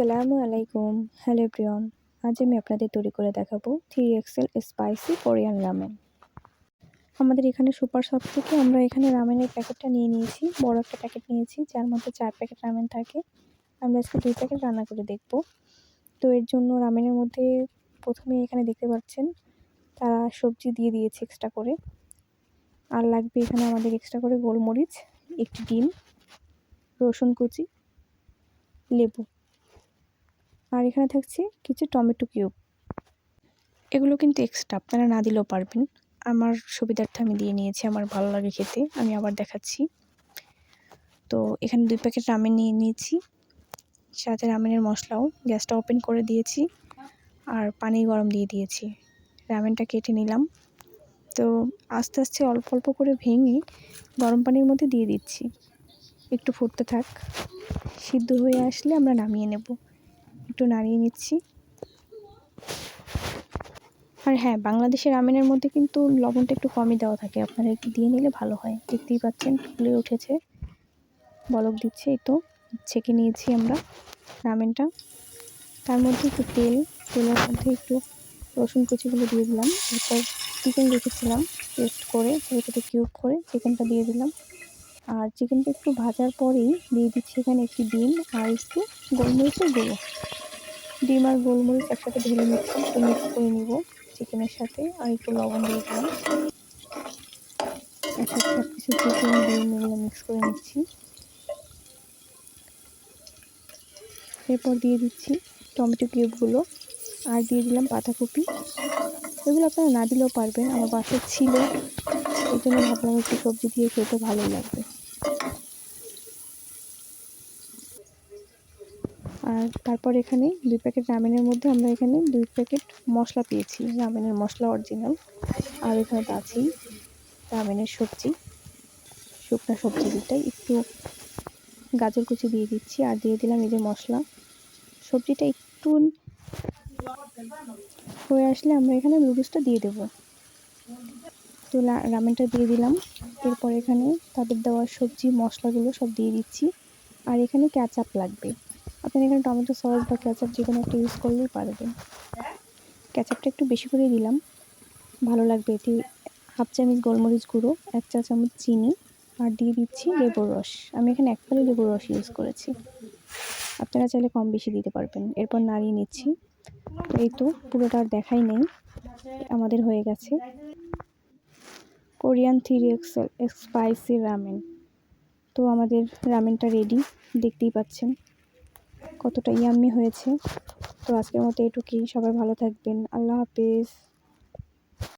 আসসালামু আলাইকুম। হ্যালো প্রিয়ন আজ আমি আপনাদের তৈরি করে দেখাবো three XL spicy Korean ramen. আমাদের এখানে সুপার শপ থেকে আমরা এখানে রামেনের প্যাকেটটা নিয়ে নিয়েছি, বড় একটা প্যাকেট নিয়েছি, যার মধ্যে চার প্যাকেট রামেন থাকে। আমরা আজকে দুই প্যাকেট রান্না করে দেখব। তো এর জন্য রামেনের মধ্যে প্রথমে এখানে দেখতে পাচ্ছেন, তারা সবজি দিয়ে দিয়েছে এক্সট্রা করে। আর লাগবে এখানে আমাদের এক্সট্রা করে গোলমরিচ, একটি ডিম, রসুন কুচি, লেবু। আর এখানে থাকছে কিছু টমেটো কিউব। এগুলো কিন্তু এক্সট্রা আপনারা না দিলেও পারবেন। আমার সুবিধার্থে আমি দিয়ে নিয়েছি, আমার ভালো লাগে খেতে, আমি আবার দেখাচ্ছি। তো এখানে দুই প্যাকেট রামেন নিয়ে নিয়েছি, সাথে রামেনের মশলাও, গ্যাসটা ওপেন করে দিয়েছি আর পানি গরম দিয়ে দিয়েছি। রামেনটা কেটে নিলাম। তো আস্তে আস্তে অল্প অল্প করে ভেঙে গরম পানির মধ্যে দিয়ে দিচ্ছি। একটু ফুটতে থাক, সিদ্ধ হয়ে আসলে আমরা নামিয়ে নেব। একটু নাড়িয়ে নিচ্ছি। আর হ্যাঁ বাংলাদেশের রামেনের মধ্যে কিন্তু লবণটা একটু কমই দেওয়া থাকে। আপনারা একটু দিয়ে নিলে ভালো হয়। দেখতেই পাচ্ছেন, ফুলে উঠেছে। বলক দিচ্ছে, এই তো ছেঁকে নিয়েছি আমরা রামেনটা তার মধ্যে একটু তেল, তেলের মধ্যে একটু রসুন কুচিগুলো দিয়ে দিলাম। এরপর চিকেন রেখেছিলাম পেস্ট করে ছোটো ছোটো কিউব করে চিকেনটা দিয়ে দিলাম। আর চিকেনটা একটু ভাজার পরেই দিয়ে দিচ্ছি এখানে একটি ডিম আর একটু গোলমরিচের গুঁড়ো। ডিম আর গোলমরিচ একসাথে ঢেলে নিচ্ছি। একটু মিক্স করে নিব চিকেনের সাথে আর একটু লবণ দিয়ে দিলাম একসাথে সব কিছু চিকেন মিক্স করে নিচ্ছি। এরপর দিয়ে দিচ্ছি টমেটো কিউবগুলো আর দিয়ে দিলাম পাতাকপি এগুলো আপনারা না দিলেও পারবেন, আমার বাসায় ছিল। এই জন্য ভাবলাম একটু সবজি দিয়ে খেতে ভালো লাগবে। আর তারপর এখানে দুই প্যাকেট রামেনের মধ্যে আমরা এখানে দুই প্যাকেট মশলা পেয়েছি, রামেনের মশলা অরিজিনাল আর এখানে তো আছেই রামেনের সবজি, শুকনো সবজি দুটাই একটু গাজর কুচি দিয়ে দিচ্ছি আর দিয়ে দিলাম এই যে মশলা। সবজিটা একটু হয়ে আসলে আমরা এখানে নুডলসটা দিয়ে দেবো। তো রামেনটা দিয়ে দিলাম। এরপর এখানে তাদের দেওয়া সবজি মশলাগুলো সব দিয়ে দিচ্ছি। আর এখানে ক্যাচআপ লাগবে। আপনি এখানে টমেটো সস বা ক্যাচআপ যে কোনো একটা ইউজ করলেই পারবেন। ক্যাচআপটা একটু বেশি করে দিলাম। ভালো লাগবে এতে হাফ চামচ গোলমরিচ গুঁড়ো, এক চা চামচ চিনি আর দিয়ে দিচ্ছি লেবুর রস। আমি এখানে এক পালে লেবুর রস ইউজ করেছি। আপনারা চাইলে কম বেশি দিতে পারবেন। এরপর নাড়িয়ে নিচ্ছি। এই তো পুরোটা আর দেখাই নেই। আমাদের হয়ে গেছে। Korean three excel spicy ramen. তো আমাদের রামেনটা রেডি দেখতেই পাচ্ছেন। কতটা ইয়াম্মি হয়েছে। তো আজকের মতো এটুকুই। সবাই ভালো থাকবেন। আল্লাহ হাফেজ।